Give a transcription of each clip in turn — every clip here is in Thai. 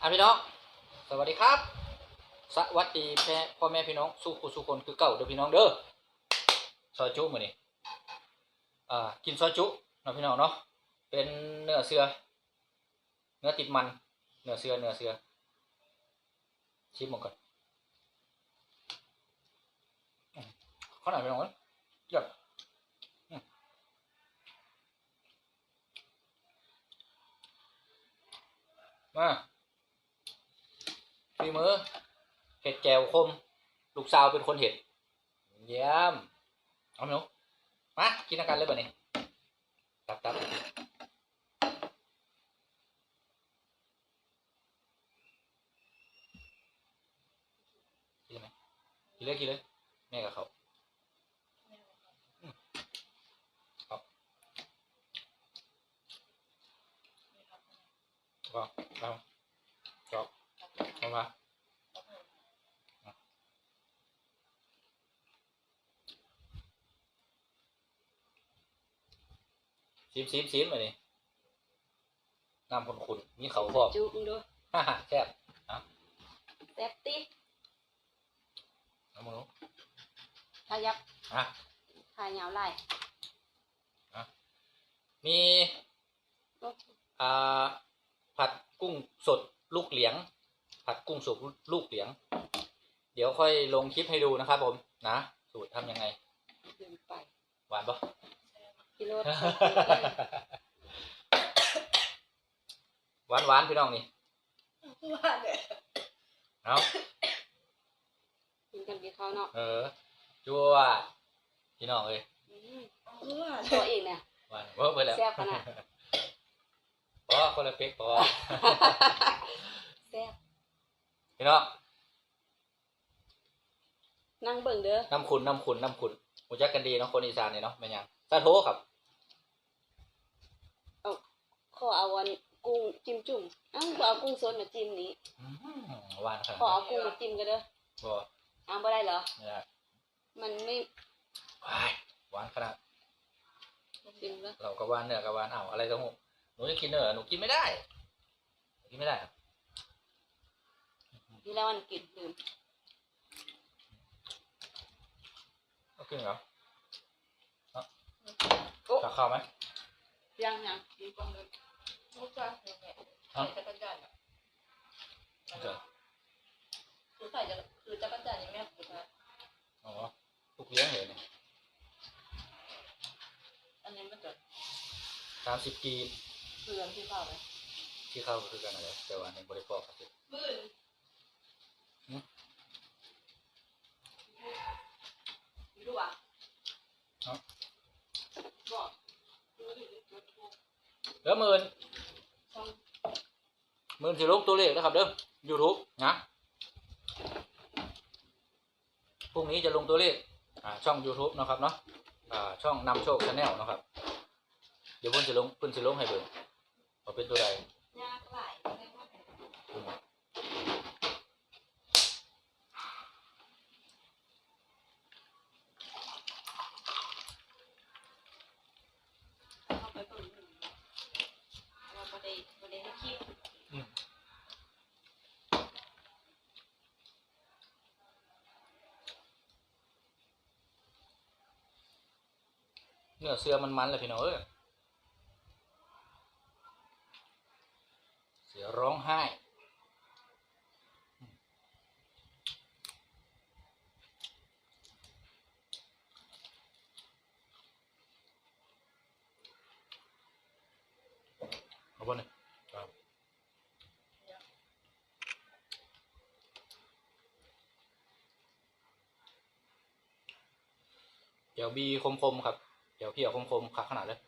อะพี่น้อง สวัสดีครับ สวัสดีแม่พ่อแม่พี่น้องสู้ผู้สู้คนคือเก่าเด้อพี่น้องเด้อซอยจุมื้อนี้อ่ากินซอยจุเนาะพี่น้องเนาะ เป็นเนื้อเสือ เนื้อติดมัน เนื้อเสือ เนื้อเสือ ชิมหมดก่อนข้าวหน่อยพี่น้องเอ้ยเยี่ยมอืมมา ฝีมือเห็ดแจวคม ลูกสาวเป็นคนเห็ดเยี่ยมเอาหนูมากินอากันเลยบ่เนี่ยตับตับกินไหมกินเลยกินเลยแม่กับเขาอืมเอาเอาเอาเอาเอามา ซิมซิมซิมมาดิน้ำขุนๆมีเขาพร้อมจุมึงดูฮ่าฮ่าแซ่บแซ่บติเอามือถ้ายับอะทายยาวไล่มีอ่าผัดกุ้งสดลูกเหลียง ผัดกุ้งสดลูกเหลียง เดี๋ยวค่อยลงคลิปให้ดูนะครับผมนะ สูตรทำยังไงเดินไปหวานปะ กิโลหวานหวานพี่น้องนี่ว่าเลยเอากินกันกี่ข้าวเนาะเออจัวดพี่น้องเอ้ยตัวเองเนี่ยหวานเวิร์กไปแล้วแซ่บขนาดพอคนละเป๊กพอแซ่บพี่น้องนั่งเบิ่งเด้อน้ำขุนน้ำขุนน้ำขุนหูจักกันดีเนาะคนอีสานเนี่ยเนาะแม่นยังซาโทครับ ข อเอาวันกุ้งจิ้มจุ่มเอ้าบ่เอากุ้งสดมาจิ้มนี้อืมหวานขนาดขอนั้นเอากุ้งมาจิ้มกันเด้อบ่เอาบ่ได้เหรอ ไม่ได้มันไม่ว้ายหวานขนาดจิ้มแล้วเราก็หวานเนื้อก็หวานเอาอะไรต้องหูหนูจะกินเนื้อหนูกินไม่ได้หนูกินไม่ได้อะที่แล้วมันกินลืมเอากินเหรอโอ้จะเข้าวไหมยังยังมีกองเลยมุกจ้าเนี่ยเนี่ย ใส่จักรจันทร์อะเดี๋ยวคือใส่จักรคือจักรจันทร์ยังไม่ถูกนะอ๋อลูกเลี้ยงเหรอเนี่ยอันนี้มันจะสามสิบกีเปลืองที่เปล่าไหมที่เข้าก็คือกันอะไรแต่ว่าในบริโภคครับ มืนดูอะบอก เด้อหมื่นหมื่น สิลงตัวเลขนะครับเด้อ YouTube นะพรุ่งนี้จะลงตัวเลขช่อง YouTube นะครับเนาะช่องนำโชคชาแนลนะครับ เดี๋ยวเพิ่นจะลงเพิ่นจะลงให้เบิ่งว่าเป็นตัวใด ยากหลาย อืม เข้าไปเปิดหนึ่งว่าประเดี๋ยวประเดี๋ยวให้คิด อืม เนื้อเสือมันมันเลยพี่น้องเอ้ยเสือร้องไห้เอาบนเลยครับเดี๋ยวบีคมๆครับ เดี๋ยวพี่เอาคมๆคัดขนาดเลย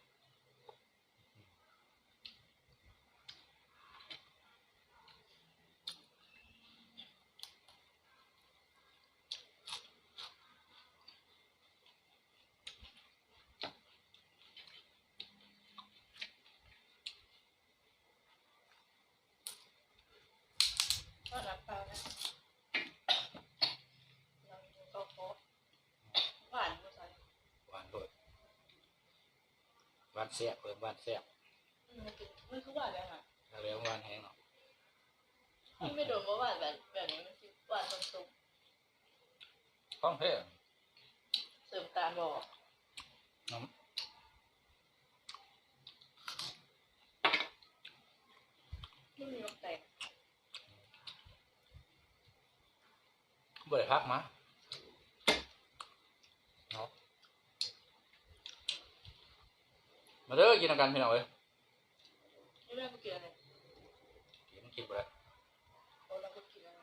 แซ่บเพิ่นบ้านแซ่บมันคือว่าอะไรคะอะไรของบ้านแห้งเนาะมันไม่โดนเพราะว่าแบบแบบนี้มันคือว่าตรงตข้องเท่เสริมตาบอกน้ำไม่มีนกแตกบ่อด้พักมา มาเด้อกินกันพี่น้องเอ้ย ไม่ได้ไปกินอะไร กินกินไปแล้ว เราเราก็กินอะไร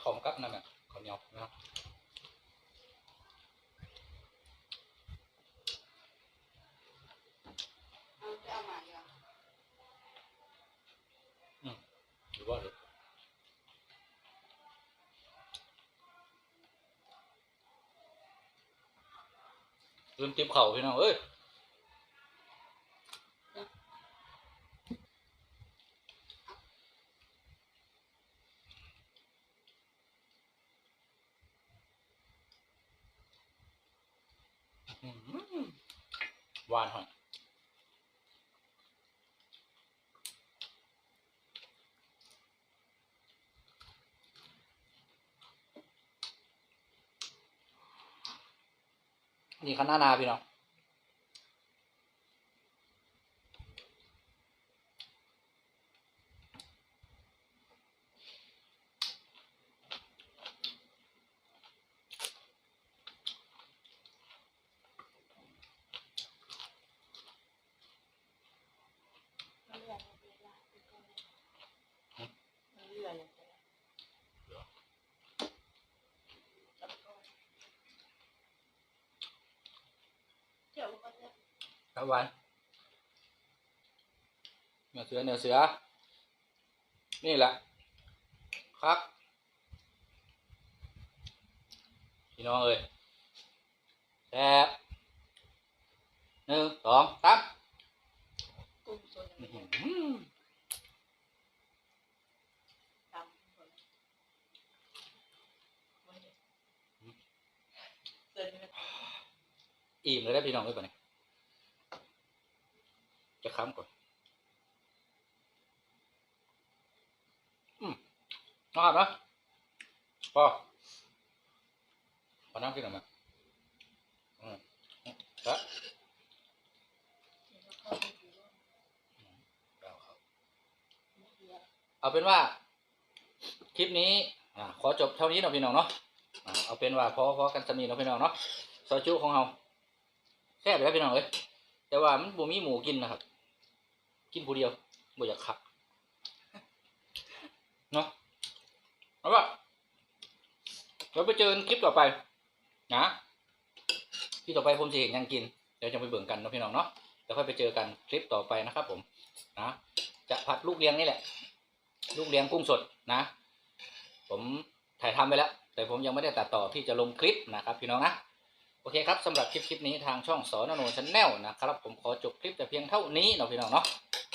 ขอมกับนั่นน่ะขอมเหนียวนะครับ เอาจะเอามาดีกว่า หรือว่าหรือ ลืมติบเข่าพี่น้องเอ้ยหวานหอย นี่ข้างหน้านาพี่น้อง ครับหวานเนื้อเสือเนื้อเสือ นี่แหละครับพี่น้องเอ้ยแซ่บหนึ่งสองสามกุ้งสดอื้ออย่างหืเงี้ยอตำคนวันนี้เดินไปอิ่มเลยได้อพี่น้องเอ้ยป่ะเนี่ย จะค้ำก่อนอืมนะครับนะพอพอนั่งกินหน่อยไหมอืมแล้วเอาครับเอะเอาเป็นว่า คลิปนี้อ่าขอจบเท่านี้เนาะพี่น้องเนาะเอาเป็นว่าพอพอกันสมีเนาะพี่น้องเนาะซอยจุของเราแซ่บแล้วพี่น้องเอ้ยแต่ว่ามันบ่มีหมูกินนะครับ กินผู้เดียวบ่อยากขับเนาะเอาว่าเราไปเจอคลิปต่อไป นะคลิปต่อไปผมจะเห็นยังกินเดี๋ยวจะไปเบิ่งกันนะพี่น้องเนาะแล้วค่อยไปเจอกันคลิปต่อไปนะครับ ผม นะจะผัดลูกเลี้ยงนี่แหละ ลูกเลี้ยงกุ้งสดนะ ผมถ่ายทำไปแล้ว แต่ผมยังไม่ได้ตัดต่อที่จะลงคลิปนะครับ พี่น้องนะโอเคครับสำหรับคลิปคลิปนี้ทางช่องสอนโนชนแนลนะครับ ผมขอจบคลิปแต่เพียงเท่านี้เนาะพี่น้องเนาะ